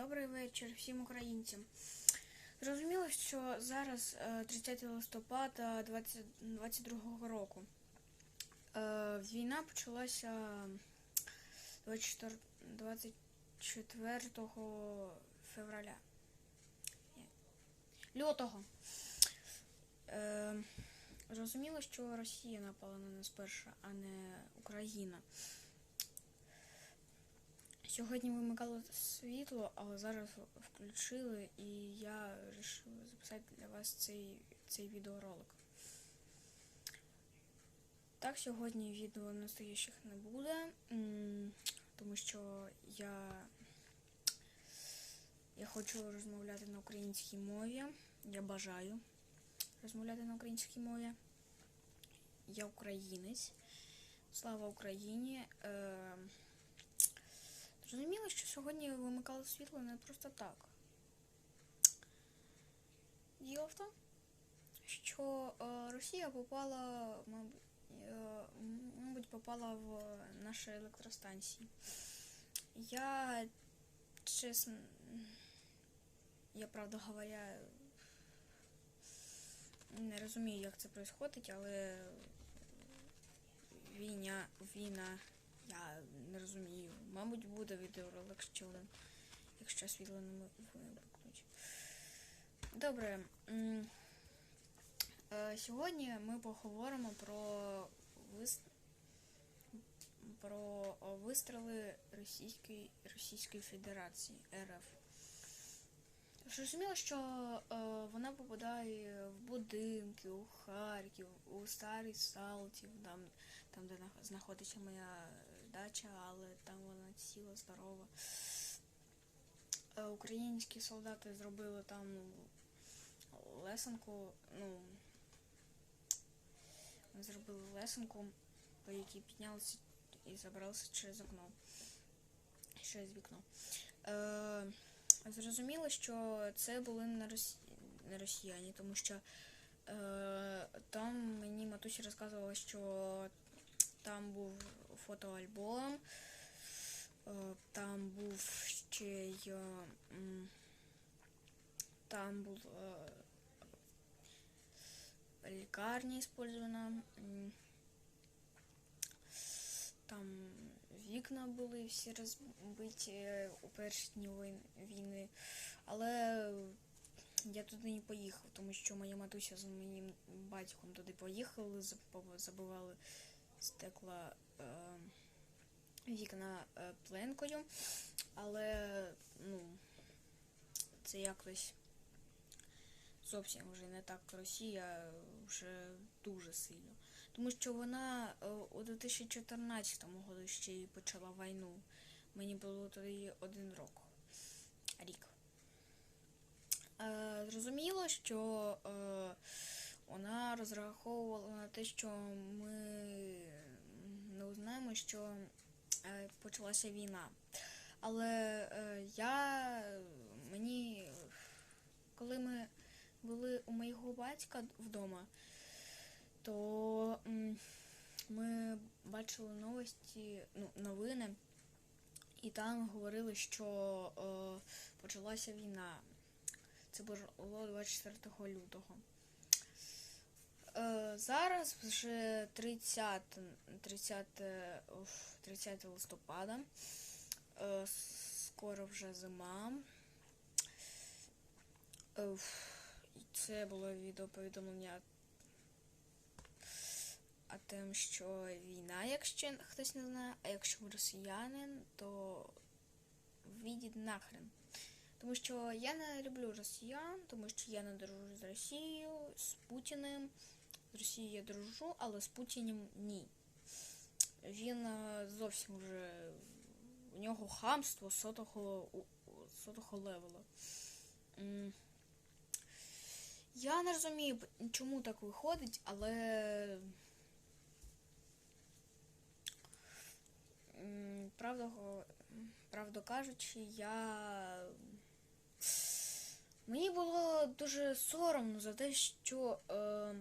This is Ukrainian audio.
Добрий вечір всім українцям. Зрозуміло, що зараз е, 30 листопада 2022 року. Е, Війна почалася 24, 24 февраля. Лютого. Е, Зрозуміло, що Росія напала на нас перша, а не Україна. Сьогодні вимикало світло, але зараз включили, і я вирішила записати для вас цей, цей відеоролик. Так, сьогодні відео настоящих не буде, тому що я, я хочу розмовляти на українській мові. Я бажаю розмовляти на українській мові. Я українець. Слава Україні! Зрозуміло, що сьогодні вимикало світло не просто так. Діло в тому, що е, Росія попала, мабуть, е, мабуть, попала в наші електростанції. Я чесно, я правда говоря, не розумію, як це відбувається, але війна, війна. Я не розумію. Мабуть, буде відеоролик ще один, якщо світло не вимкнуть. Добре. е, Сьогодні ми поговоримо про вис... про вистріли Російської Російської Федерації РФ. Зрозуміло, що е, вона попадає в будинки, у Харків, у Старий Салтів, там, там де знаходиться моя дача, але там вона ціла, здорова. Е, Українські солдати зробили там лесенку, ну, зробили лесенку, по якій піднялися і забралися через окно. Через вікно. Е, зрозуміло, що це були не, росі... не росіяни, тому що е, там мені матуся розказувала, що там був фотоальбом, е, там був ще й е, там був е, лікарня использована. Там вікна були всі розбиті у перші дні війни. Але я туди не поїхав, тому що моя матуся з моїм батьком туди поїхали, заб- забивали стекла е, вікна е, пленкою. Але ну, це якось зовсім вже не так Росія вже дуже сильно. Тому що вона е, у 2014 году ще й почала війну. Мені було тоді один рок. Рік. Е, зрозуміло, що е, вона розраховувала на те, що ми не узнаємо, що е, почалася війна. Але е, я мені, коли ми були у моєго батька вдома, то ми бачили новості, ну, новини, і там говорили, що е, почалася війна. Це було 24 лютого. Е, зараз вже 30, 30, 30 листопада. Е, скоро вже зима. Це було відеоповідомлення а тим, що війна, якщо хтось не знає, а якщо ви росіянин, то відіть нахрен. Тому що я не люблю росіян, тому що я не дружу з Росією, з Путіним. З Росією я дружу, але з Путіним ні. Він е, зовсім вже у нього хамство сотого, сотого левела. Я не розумію, чому так виходить, але правда, правду кажучи, я. Мені було дуже соромно за те, що е,